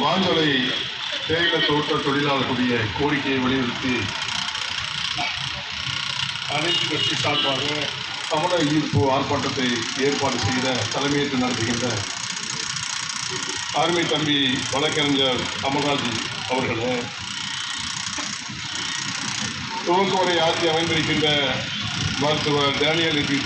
மாஞ்சோலை தேயிலை தோட்ட தொழிலாளர்களுடைய கோரிக்கையை வலியுறுத்தி அனைத்து கட்சி சார்பாக சமண ஈர்ப்பு ஆர்ப்பாட்டத்தை ஏற்பாடு செய்த தலைமையேற்று நடத்துகின்ற ஆர்மி தம்பி வழக்கறிஞர் அமர்ராஜ் அவர்களே துவக்க உரை ஆட்சி அமைந்திருக்கின்ற மருத்துவர் டேனியல் எபி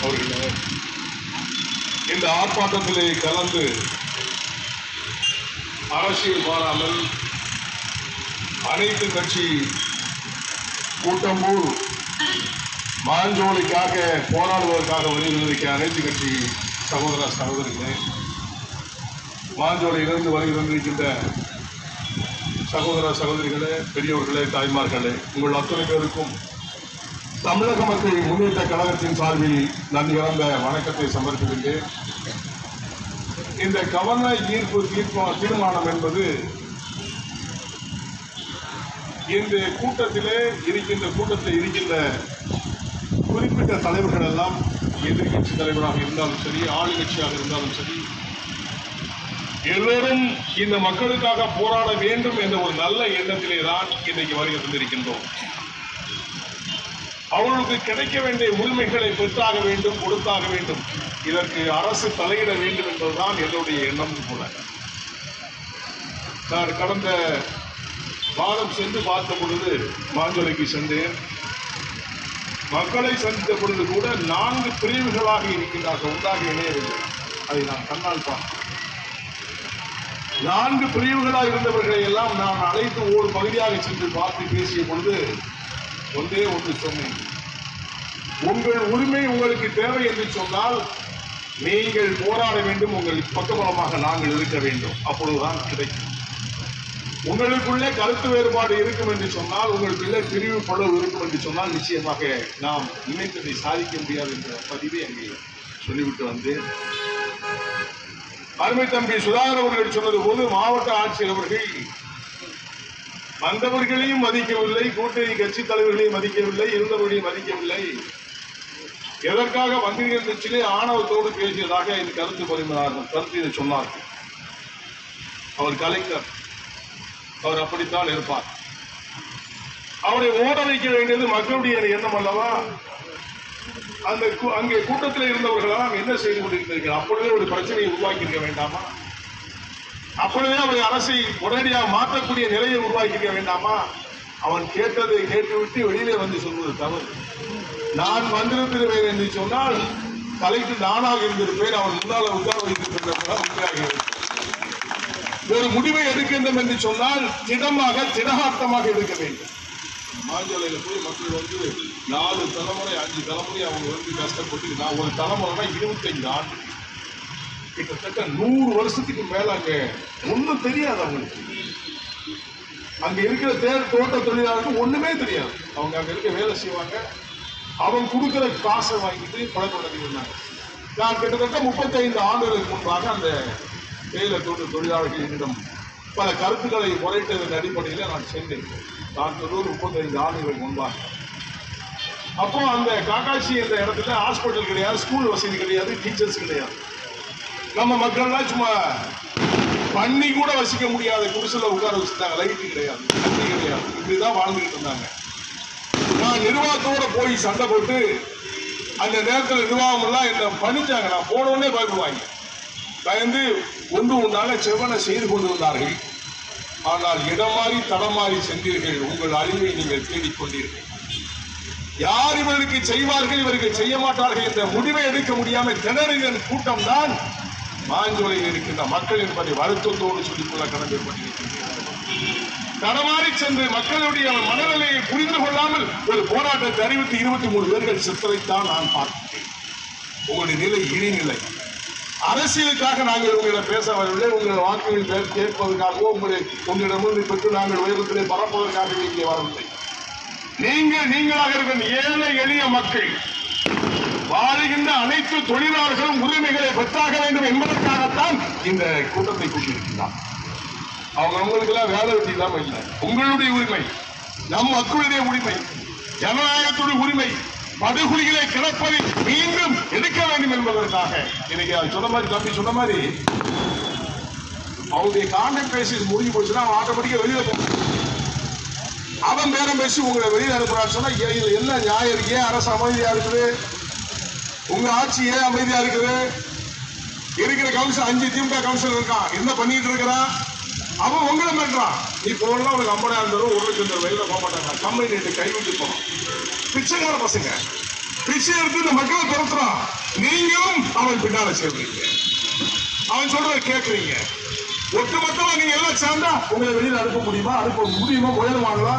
அவர்களே இந்த ஆர்ப்பாட்டத்திலே கலந்து அரசியல் மாறாமல் அனைத்து கட்சி கூட்டமும் மாஞ்சோலைக்காக போராடுவதற்காக வலியுறுத்திருக்க அனைத்து கட்சி சகோதர சகோதரிகளே மாஞ்சோலையிலிருந்து வருகின்றிருக்கின்ற சகோதர சகோதரிகளே பெரியவர்களே தாய்மார்களே உங்கள் அத்தனை பேருக்கும் தமிழக மக்கள் முன்னேற்ற கழகத்தின் சார்பில் நன்றி கலந்த வணக்கத்தை சமர்ப்பிக்கின்றேன். இந்த கவன ஈர்ப்பு தீர்ப்பா தீர்மானம் என்பது இந்த கூட்டத்திலே இருக்கின்ற கூட்டத்தில் இருக்கின்ற குறிப்பிட்ட தலைவர்கள் எல்லாம் எதிர்கட்சி தலைவராக இருந்தாலும் சரி ஆளுங்கட்சியாக இருந்தாலும் சரி எல்லோரும் இந்த மக்களுக்காக போராட வேண்டும் என்ற ஒரு நல்ல எண்ணத்திலே தான் இன்றைக்கு வருகை தந்திருக்கின்றோம். அவர்களுக்கு கிடைக்க வேண்டிய உரிமைகளை பெற்றாக வேண்டும் கொடுத்தாக வேண்டும். இதற்கு அரசு தலையிட வேண்டும் என்பதுதான் என்னுடைய எண்ணமும் கூட நான் கடந்த வாரம் சென்று பார்த்த பொழுது மாஞ்சோலைக்கு சென்றேன். மக்களை சந்தித்த பொழுது கூட நான்கு பிரிவுகளாக இருக்கின்றார்கள் ஒன்றாக இணையவில்லை. அதை நான் கண்ணால் பார்த்தேன். நான்கு பிரிவுகளாக இருந்தவர்களை எல்லாம் நான் அழைத்து ஒரு பகுதியாக சென்று பார்த்து பேசிய பொழுது ஒன்றே ஒன்று சொன்னேன். உங்கள் உரிமை உங்களுக்கு தேவை என்று சொன்னால் நீங்கள் போராட வேண்டும் உங்கள் பக்கபலமாக நாங்கள் இருக்க வேண்டும். அப்பொழுதுதான் கிடைக்கும். உங்களுக்குள்ளே கருத்து வேறுபாடு இருக்கும் என்று சொன்னால் உங்களுக்குள்ளே பிரிவு பளவு இருக்கும் என்று சொன்னால் நிச்சயமாக நாம் நினைத்ததை சாதிக்க முடியாது என்ற பதிவை அங்கே சொல்லிவிட்டு வந்தேன் அருமை தம்பி சுதாகர் அவர்கள் சொன்னது போது மாவட்ட ஆட்சியர் அவர்கள் வந்தவர்களையும் மதிக்கவில்லை கூட்டணி கட்சி தலைவர்களையும் மதிக்கவில்லை இருந்தவர்களையும் மதிக்கவில்லை. எதற்காக வந்தீர்கள் கட்சியிலே ஆணவத்தோடு பேசியதாக இந்த கருத்து பரிமாறார்கள். கருத்து இதை சொன்னார்கள். அவர் கலைஞர். அவர் அப்படித்தான் இருப்பார். அவரை ஓட வைக்க வேண்டியது மக்களுடைய எண்ணம் அல்லவா? அந்த கூ- அங்கே கூட்டத்தில் இருந்தவர்களால் என்ன செய்து கொண்டிருந்தீர்கள் அப்பொழுதே ஒரு பிரச்சனையை உருவாக்கி இருக்க வேண்டாமா? அப்பொழுதே அவரை அரசை உடனடியாக மாற்றக்கூடிய நிலையை உருவாக்கி இருக்க வேண்டாமா? அவன் கேட்டதை கேட்டுவிட்டு வெளியிலே வந்து சொல்வது தவறு. நான் வந்திருந்திருவேன் என்று சொன்னால் தலைக்கு நானாக இருந்திருப்பேன். அவன் முன்னால் உட்கார வைத்திருக்கின்ற உண்மையாக ஒரு முடிவை எடுக்கின்றோம் என்று சொன்னால் திடமாக திடகாட்டமாக எடுக்க வேண்டும். மாஞ்சலையில் போய் மக்கள் வந்து நாலு தலைமுறை அஞ்சு தலைமுறை அவங்க வந்து கஷ்டப்பட்டு நான் ஒரு தலைமுறைனா இருபத்தைந்து ஆண்டு. கிட்டத்தட்ட நூறு வருஷத்துக்கு மேல அங்க ஒன்றும் தெரியாது அவங்களுக்கு. அங்க இருக்கிற தேர் தோட்ட தொழிலாளருக்கு ஒண்ணுமே தெரியாது. அவங்க அங்க இருக்க வேலை செய்வாங்க. அவன் கொடுக்குற காசை வாங்கிட்டு பழக்கம் நடத்திருந்தாங்க நான் கிட்டத்தட்ட முப்பத்தைந்து ஆண்டுகளுக்கு முன்பாக அந்த தேயிலை தொண்டு தொழிலாளர்களிடம் பல கருத்துக்களை முறையிட்டதன் அடிப்படையில் நான் சென்றேன். நான் சொல்வது முப்பத்தைந்து ஆண்டுகளுக்கு முன்பாக. அப்போ அந்த காக்காட்சி என்ற இடத்துல ஹாஸ்பிட்டல் கிடையாது ஸ்கூல் வசதி கிடையாது டீச்சர்ஸ் கிடையாது. நம்ம மக்கள்லாம் சும்மா பண்ணி கூட வசிக்க முடியாத குடிசையில் உட்கார வச்சுட்டாங்க லைட்டு கிடையாது தண்ணி கிடையாது. இப்படிதான் வாழ்ந்துகிட்டு இருந்தாங்க. நான் நிர்வாகத்தோட போய் சண்டை போட்டு அந்த நேரத்தில் நிர்வாகம் எல்லாம் என்ன பண்ணிச்சாங்க நான் போனவுடனே பயப்படுவாங்க. பயந்து ஒன்று உண்டான செவனை செய்து கொண்டு வந்தார்கள். ஆனால் இடம் தடமாறி சென்றீர்கள். உங்கள் அழிவை நீங்கள் தேடிக்கொண்டீர்கள் யார் இவருக்கு செய்வார்கள் இவருக்கு செய்ய மாட்டார்கள் என்ற முடிவை எடுக்க முடியாமல் திணறுகிற கூட்டம் தான் மாஞ்சோலையில் இருக்கின்ற மக்கள் என்பதை வருத்தத்தோடு சொல்லிக்கொள்ள கடமைப்பட்டிருக்கின்றனர் தடமாறி சென்று மக்களுடைய மனநிலையை புரிந்து கொள்ளாமல் ஒரு போராட்டத்தை அறிவித்து இருபத்தி மூணு பேர்கள் சித்தரைத்தான் நான் பார்த்தேன் உங்களுடைய நிலை இழிநிலை அரசியலுக்காக நாங்கள் உங்களிடம் பேச வரவில்லை. உங்கள் வாக்குகள் கேட்பதற்காகவோ உங்களை உங்களிடமிருந்து பெற்று நாங்கள் உயரத்திலே பரப்புவதற்காக இங்கே வரவில்லை. நீங்கள் நீங்களாக இருக்கும் ஏழை எளிய மக்கள் வாழுகின்ற அனைத்து தொழிலாளர்களும் உரிமைகளை பெற்றாக வேண்டும் என்பதற்காகத்தான் இந்த கூட்டத்தை கூட்டியிருக்கிறார். அவங்க அவங்களுக்கெல்லாம் வேலை வெட்டி இல்லாம இல்லை உங்களுடைய உரிமை நம் மக்களுடைய உரிமை ஜனநாயகத்துடைய உரிமை படுகொலிகளை கிடப்பதை மீண்டும் எடுக்க வேண்டும் என்பதற்காக இன்னைக்கு அவர் சொன்ன மாதிரி தம்பி சொன்ன மாதிரி அவருடைய கான்ட்ராக்ட் பேசிஸ் முடிஞ்சு போச்சுன்னா அவன் ஆட்டோமேட்டிக்கா வெளியில போவான் அவன் பேரம் பேசி உங்களை வெளியில் அனுப்புறான்னு சொன்னா ஏ- இதுல என்ன நியாயம் இருக்கு? ஏன் அரசு அமைதியா இருக்குது? உங்க ஆட்சி ஏன் அமைதியா இருக்குது? இருக்கிற கவுன்சில் அஞ்சு திமுக கவுன்சில் இருக்கான் என்ன பண்ணிட்டு இருக்கிறான்? அவன் உங்களை மாட்டான் நீ போனா உனக்கு ஐம்பதாயிரம் தரும் ஒரு லட்சம் தரும் வெளியில போக மாட்டாங்க. கம்பெனி நீட்டு கைவிட்டு போகும் பிச்சைக்கார பசங்க. பிச்சை எடுத்து இந்த மக்களை துரத்துறான். நீங்களும் அவன் பின்னால சேர்றீங்க. அவன் சொல்றத கேட்கறீங்க. ஒட்டுமொத்தமா நீங்க எல்லாம் சேர்ந்தா உங்களை வெளியில் அனுப்ப முடியுமா? அனுப்ப முடியுமா? முயலுவாங்களா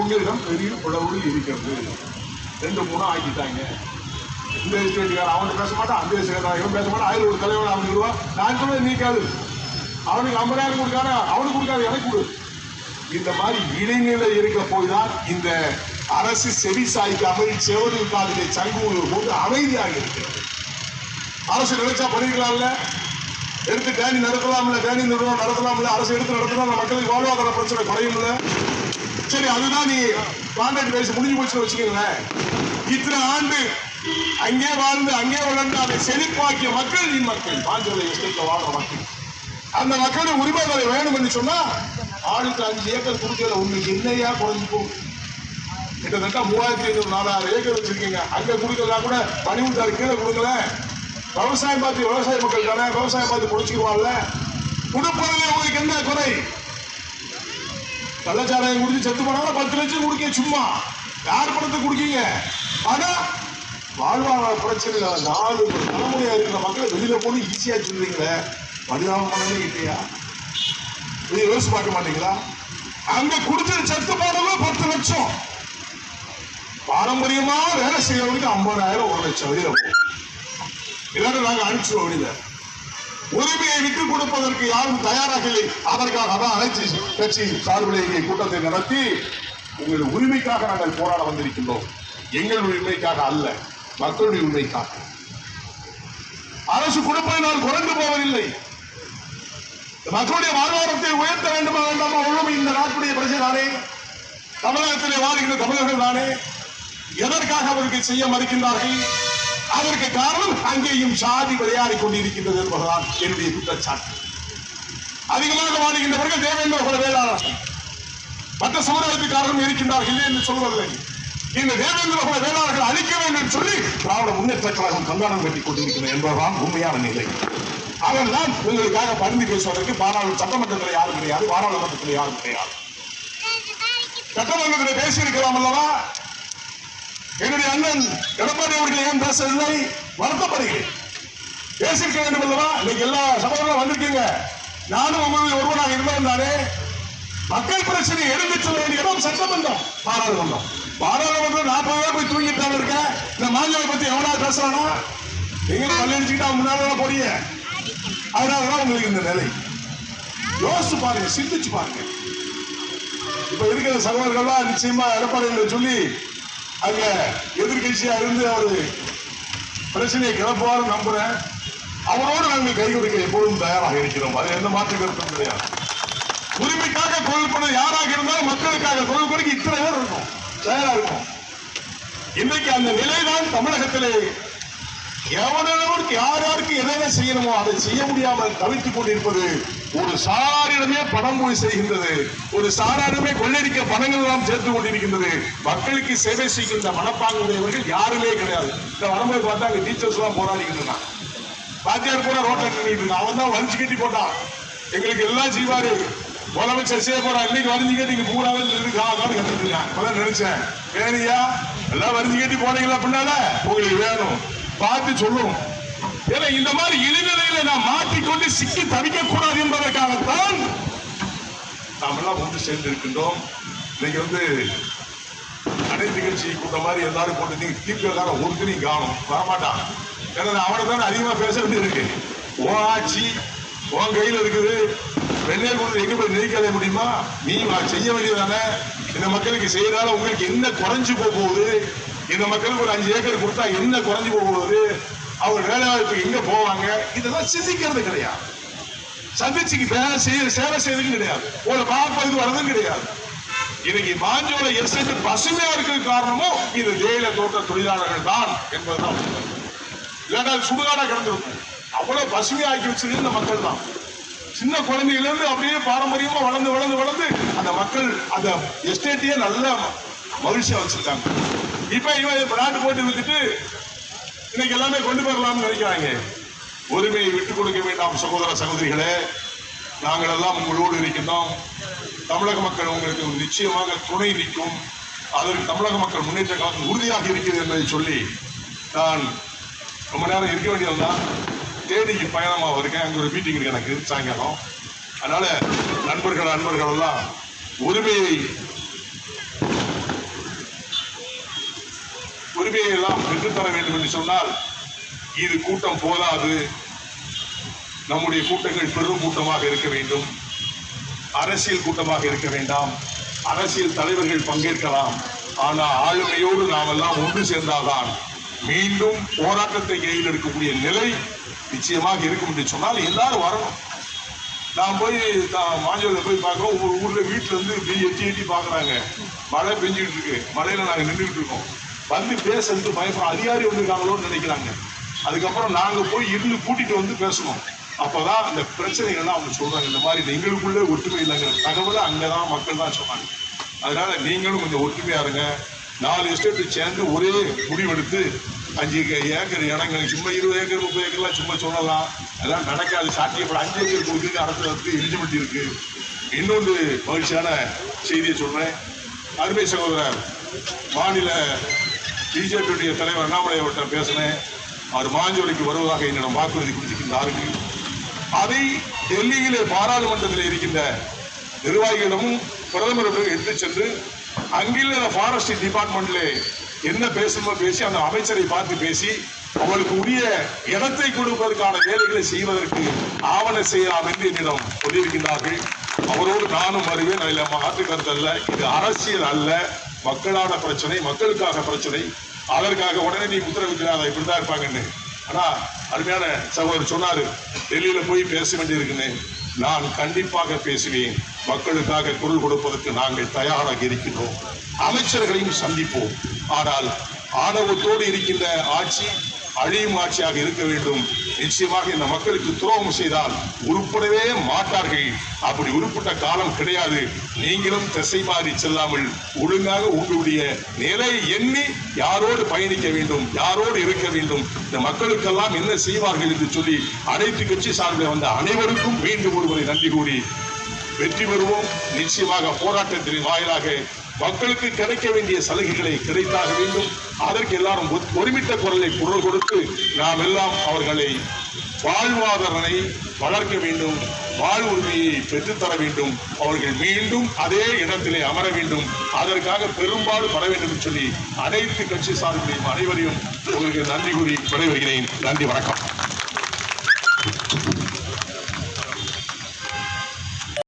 உங்களிடம் பெரிய உழவு இருக்கிறது. ரெண்டு மூணு ஆக்கிட்டாங்க. இந்த ஸ்டேட்டுக்காரன் அவன் பேச மாட்டான் அந்த ஸ்டேட்டுக்காரன் இவன் பேச மாட்டான். அதில் ஒரு தலைவன் அவன் ரூபா நான் சொல்றது நீக்காது அவனுக்கு ஐம்பதாயிரம் கொடுக்காரு அவனுக்கு கொடுக்காது எனக்கு கொடு. இந்த மாதிரி இடைநிலை இருக்க போய் தான் இந்த அரசு செவி சாய்க்காமல் செவரு காதிலே சங்கூர் போட்டு அமைதியாக இருக்கிறது அரசு நினைச்சா பண்ணிருக்கலாம்ல? எடுத்து டேனி நடத்தலாம்ல டேனி நிறுவனம் நடத்தலாம்ல அரசு எடுத்து நடத்தலாம் மக்களுக்கு வாழ்வாதார பிரச்சனை குறையும்ல? சரி அதுதான் நீ கான்ட்ராக்ட் பேசி முடிஞ்சு போச்சுன்னு வச்சுக்கோங்களேன். இத்தனை ஆண்டு அங்கே வாழ்ந்து அங்கே வளர்ந்து அதை செழிப்பாக்கிய மக்கள் நீ மக்கள். பாஞ்சோலை எஸ்டேட்ல வாழ்ற மக்கள். அந்த மக்களுடைய உரிமை அதை வேணும் என்று சொன்னா ஆளுக்கு அஞ்சு ஏக்கர் கொடுக்கல உங்களுக்கு என்னையா குறைஞ்சிப்போம் கிட்டத்தட்ட மூவாயிரத்தி ஐநூறு நாலாயிரம் ஏக்கர் வச்சிருக்கீங்க. அங்க கொடுக்கலாம் கூட பனிமுட்டாரு கீழே கொடுக்கல விவசாயம் பார்த்து விவசாய மக்கள் தானே விவசாயம் பார்த்து குடிச்சுக்குவாங்கல்ல கொடுப்பதில் உங்களுக்கு என்ன குறை? கள்ளச்சாராயம் குடிச்சு செத்து போனாலும் பத்து லட்சம் குடிக்க சும்மா. யார் பணத்தை குடிக்கீங்க? ஆனா வாழ்வாதார இல்லை நாலு தலைமுறையா இருக்கிற மக்களை வெளியில போய் ஈஸியா சொல்றீங்களே. பரிதாபம் இல்லையா இதை யோசிச்சு பார்க்க மாட்டீங்களா? அங்க குடிச்சு செத்து போனவங்க பத்து லட்சம். பாரம்பரியமா வேலை செய்யறவங்களுக்கு ஐம்பதாயிரம் ஒரு லட்சம் வெளியில போகும் எல்லாரும் நாங்க அனுப்பிச்சிருவோம் வெளியில உரிமையை விட்டுக் கொடுப்பதற்கு யாரும் தயாராக இல்லை. அதற்காக தான் அனைத்து கட்சி சார்பில் இங்கே கூட்டத்தை நடத்தி உங்கள் உரிமைக்காக நாங்கள் போராட வந்திருக்கின்றோம். எங்கள் உரிமைக்காக அல்ல மக்களுடைய உரிமைக்காக. அரசு கொடுப்பதனால் குறைந்து போவதில்லை. மக்களுடைய வாழ்வாதாரத்தை உயர்த்த வேண்டுமா வேண்டாமா உள்ளும் இந்த நாட்டுடைய பிரச்சனை தானே தமிழகத்திலே வாழ்கின்ற தமிழர்கள் தானே எதற்காக அவருக்கு செய்ய மறுக்கின்றார்கள்? அதற்கு காரணம் அங்கேயும் சாதி விளையாடி கொண்டிருக்கின்றது என்பதுதான் என்னுடைய குற்றச்சாட்டு. அதிகமாக வாழ்கின்றவர்கள் தேவேந்திர குல வேளாளர்கள். மற்ற சமுதாயத்துக்காரரும் இருக்கின்றார்கள் இல்லை என்று சொல்வதில்லை. இந்த தேவேந்திர குல வேளாளர்கள் அழிக்க வேண்டும் என்று சொல்லி திராவிட முன்னேற்ற கழகம் கந்தானம் கட்டிக் கொண்டிருக்கிறது என்பதுதான் உண்மையான நிலை. அவெல்லாம் உங்களுக்காக பரிந்து பேசுவதற்கு பாராளுமன்ற சட்டமன்றத்தில் யாரும் கிடையாது பாராளுமன்றத்தில் யாரும் கிடையாது. சட்டமன்றத்தில் பேசியிருக்கலாம் அல்லவா? என்னுடைய அண்ணன் எடப்பாடி அவர்கள் ஏன் பேசவில்லை? வருத்தப்படுகிறேன். பேசியிருக்க வேண்டும் அல்லவா? இன்னைக்கு எல்லா சபைகளும் வந்திருக்கீங்க. நானும் உங்களுடைய ஒருவனாக இருந்திருந்தாலே மக்கள் பிரச்சனை எழுந்துச்சு இடம் சட்டமன்றம் பாராளுமன்றம். பாராளுமன்றம் நாற்பது பேர் போய் தூங்கிட்டு இருக்கேன். இந்த மாநிலம் பத்தி எவனா பேசுறானா? நீங்க பள்ளி அடிச்சுக்கிட்டா முன்னாடி போறீங்க. அதனால தான் உங்களுக்கு இந்த நிலை. யோசிச்சு பாருங்க சிந்திச்சு பாருங்க. இப்ப இருக்கிற சகோதரர்கள்லாம் நிச்சயமா எடப்பாடி சொல்லி அங்க எதிர்கட்சியா இருந்து அவரு பிரச்சனையை கிளப்புவார் நம்புறேன். அவரோடு நாங்கள் கை கொடுக்க எப்பொழுதும் தயாராக இருக்கிறோம். அது எந்த மாற்று கருத்தும் கிடையாது. உரிமைக்காக குரல் பண்ண யாராக இருந்தாலும் மக்களுக்காக குரல் கொடுக்க இத்தனை பேர் இருக்கும். தயாரா இருக்கும். இன்னைக்கு அந்த நிலைதான் தமிழகத்திலே எவனவருக்கு யார் யாருக்கு என்னென்ன செய்யணுமோ அதை செய்ய முடியாமல் தவித்துக் கொண்டிருப்பது ஒரு சாரிடமே பணம் போய் செய்கின்றது. ஒரு சாராரிடமே கொள்ளடிக்க பணங்கள் எல்லாம் சேர்த்து கொண்டிருக்கின்றது. மக்களுக்கு சேவை செய்கின்ற மனப்பாங்குடையவர்கள் யாருமே கிடையாது. இந்த வரும்போது பார்த்தா அங்க டீச்சர்ஸ் எல்லாம் போராடிக்கிட்டு இருக்கான் கூட ரோட்ல நின்றுட்டு இருக்கான் அவன் தான் வரிஞ்சு கட்டி போட்டான். எங்களுக்கு எல்லாம் செய்வாரு. முதலமைச்சர் செய்ய போறான் இன்னைக்கு வரிஞ்சு கட்டி இங்க பூராவே இருக்கான் கத்துட்டு இருக்கான் நினைச்சேன். வேணியா எல்லாம் வரிஞ்சு கட்டி போனீங்களா பின்னால? உங்களுக்கு வேணும். பார்த்து சொல்லும். ஏன்னா இந்த மாதிரி இழிநிலையில நாம் மாட்டிக்கொண்டு சிக்கி தவிக்க கூடாது என்பதற்காகத்தான் நாம் எல்லாம் ஒன்று சேர்ந்து இருக்கின்றோம் இன்னைக்கு வந்து அனைத்து நிகழ்ச்சி கூட்டம் மாதிரி எல்லாரும் போட்டு நீங்க தீர்க்கக்கார ஒருத்தரையும் காணும். வரமாட்டான். ஏன்னா அவனை தானே அதிகமா பேச வேண்டியது இருக்கு ஓ ஆட்சி உன் கையில் இருக்குது. வெள்ளையர் கொண்டு எங்க போய் நினைக்காத முடியுமா? நீ செய்ய வேண்டியதானே இந்த மக்களுக்கு செய்யறதால உங்களுக்கு என்ன குறைஞ்சு போக போகுது? இந்த மக்களுக்கு ஒரு அஞ்சு ஏக்கர் கொடுத்தா என்ன குறைஞ்சு போக போகுது? அவர் வேலை வாய்ப்பு எங்க போவாங்க? இதெல்லாம் சிந்திக்கிறது கிடையாது. சந்திச்சுக்கு வேலை செய்ய சேவை செய்யறது கிடையாது. உங்களை பார்ப்பதுக்கு வர்றதும் கிடையாது. இன்னைக்கு மாஞ்சோல எஸ்டேட் பசுமையா இருக்கிற காரணமும் இது தேயிலை தோட்ட தொழிலாளர்கள் தான் என்பதுதான். இல்லாட்டா அது சுடுகாடா கிடந்திருக்கும். அவ்வளவு பசுமையாக்கி வச்சது இந்த மக்கள் தான். சின்ன குழந்தையில இருந்து அப்படியே பாரம்பரியமா வளர்ந்து வளர்ந்து வளர்ந்து அந்த மக்கள் அந்த எஸ்டேட்டையே நல்ல மகிழ்ச்சியா வச்சிருக்காங்க. இப்ப இவன் பிராண்டு போட்டு வித்துட்டு இன்னைக்கு எல்லாமே கொண்டு போயிடலாம்னு நினைக்கிறாங்க. உரிமையை விட்டுக் கொடுக்க வேண்டாம் சகோதர சகோதரிகளே. நாங்கள் எல்லாம் உங்களோடு இருக்கின்றோம். தமிழக மக்கள் உங்களுக்கு நிச்சயமாக துணை நிற்கும். அதற்கு தமிழக மக்கள் முன்னேற்ற காலத்தில் உறுதியாக இருக்கிறது என்பதை சொல்லி நான் ரொம்ப நேரம் இருக்க வேண்டியதுதான். தேனிக்கு பயணமாக இருக்கேன். அங்கே ஒரு மீட்டிங் இருக்கு எனக்கு சாயங்காலம். அதனால நண்பர்கள் நண்பர்கள் எல்லாம் உரிமையை உரிமையை எல்லாம் பெற்றுத்தர வேண்டும் என்று சொன்னால் இது கூட்டம் போதாது. நம்முடைய கூட்டங்கள் பெரும் கூட்டமாக இருக்க வேண்டும். அரசியல் கூட்டமாக இருக்க வேண்டாம். அரசியல் தலைவர்கள் பங்கேற்கலாம். ஆனால் ஆளுமையோடு நாம் எல்லாம் ஒன்று சேர்ந்தால்தான் மீண்டும் போராட்டத்தை கையில் எடுக்கக்கூடிய நிலை நிச்சயமாக இருக்கும் என்று சொன்னால் எல்லாரும் வரணும். நான் போய் மாஞ்சோலில் போய் பார்க்குறோம். ஒவ்வொரு ஊரில் வீட்டில் இருந்து எட்டி எட்டி பார்க்குறாங்க. மழை பெஞ்சிக்கிட்டு இருக்கு. மழையில் நாங்கள் நின்றுக்கிட்டு இருக்கோம். வந்து பேசுறதுக்கு பயப்படும் அதிகாரி வந்திருக்காங்களோன்னு நினைக்கிறாங்க. அதுக்கப்புறம் நாங்கள் போய் இருந்து கூட்டிகிட்டு வந்து பேசணும். அப்போதான் அந்த பிரச்சனைகள்லாம் அவங்க சொல்கிறாங்க இந்த மாதிரி எங்களுக்குள்ளே ஒற்றுமை இல்லைங்கிற தகவலை அங்கே தான் மக்கள் தான் சொன்னாங்க. அதனால நீங்களும் கொஞ்சம் ஒற்றுமையாக இருங்க. நாலு எஸ்டேட்டு சேர்ந்து ஒரே முடிவெடுத்து அஞ்சு ஏக்கர் இடங்கள் சும்மா இருபது ஏக்கர் முப்பது ஏக்கர்லாம் சும்மா சொல்லலாம். அதெல்லாம் நடக்காது. சாத்தியப்பட அஞ்சு ஏக்கர் கொடுத்துருக்கு அரசு எலிஜிபிலிட்டி இருக்கு. இன்னொன்று மகிழ்ச்சியான செய்தியை சொல்கிறேன் அருமை சகோதரர் மாநில பிஜேபியுடைய தலைவர் அண்ணாமலை அவர்கிட்ட பேசினேன். அவர் மாஞ்சோலிக்கு வருவதாக என்னிடம் வாக்குறுதி கொடுத்திருக்கின்றார்கள். அதை டெல்லியிலே பாராளுமன்றத்தில் இருக்கின்ற நிர்வாகிகளிடமும் பிரதமரிடம் எடுத்து சென்று அங்கிருந்த ஃபாரஸ்ட் டிபார்ட்மெண்ட்ல என்ன பேசணுமோ பேசி அந்த அமைச்சரை பார்த்து பேசி அவளுக்கு உரிய இடத்தை கொடுப்பதற்கான வேலைகளை செய்வதற்கு ஆவண செய்யலாம் என்று என்னிடம் சொல்லியிருக்கிறார்கள் அவரோடு நானும் வருவேன். அதில் மாற்று கருத்து அல்ல. இது அரசியல் அல்ல. மக்களான பிரச்சனை மக்களுக்காக பிரச்சனை. அதற்காக உடனே நீ இப்படி இப்படிதான் இருப்பாங்கன்னு. ஆனா அருமையான சகோதரர் சொன்னாரு டெல்லியில போய் பேச வேண்டியிருக்குன்னு. நான் கண்டிப்பாக பேசுவேன். மக்களுக்காக குரல் கொடுப்பதற்கு நாங்கள் தயாராக இருக்கின்றோம். அமைச்சர்களையும் சந்திப்போம். ஆனால் ஆணவத்தோடு இருக்கின்ற ஆட்சி அழியும் ஆட்சியாக இருக்க வேண்டும். நிச்சயமாக இந்த மக்களுக்கு துரோகம் செய்தால் உருப்படவே மாட்டார்கள். அப்படி உருப்பட்ட காலம் கிடையாது. நீங்களும் திசை மாறி செல்லாமல் ஒழுங்காக உங்களுடைய நிலை எண்ணி யாரோடு பயணிக்க வேண்டும் யாரோடு இருக்க வேண்டும்? இந்த மக்களுக்கெல்லாம் என்ன செய்வார்கள் என்று சொல்லி அனைத்து கட்சி சார்பில் வந்த அனைவருக்கும் மீண்டும் ஒருவரை நன்றி கூறி வெற்றி பெறுவோம். நிச்சயமாக போராட்டத்தின் வாயிலாக மக்களுக்கு கிடைக்க வேண்டிய சலுகைகளை கிடைத்தாக வேண்டும். அதற்கு எல்லாரும் ஒருமித்த குரலை குரல் கொடுத்து நாம் எல்லாம் அவர்களை வாழ்வாதாரனை வளர்க்க வேண்டும். வாழ்வுரிமையை பெற்றுத்தர வேண்டும். அவர்கள் மீண்டும் அதே இடத்திலே அமர வேண்டும். அதற்காக பெரும்பாடு பட வேண்டும் என்று சொல்லி அனைத்து கட்சி சார்பிலையும் அனைவரையும் உங்களுக்கு நன்றி கூறி விடைபெறுகிறேன். நன்றி வணக்கம்.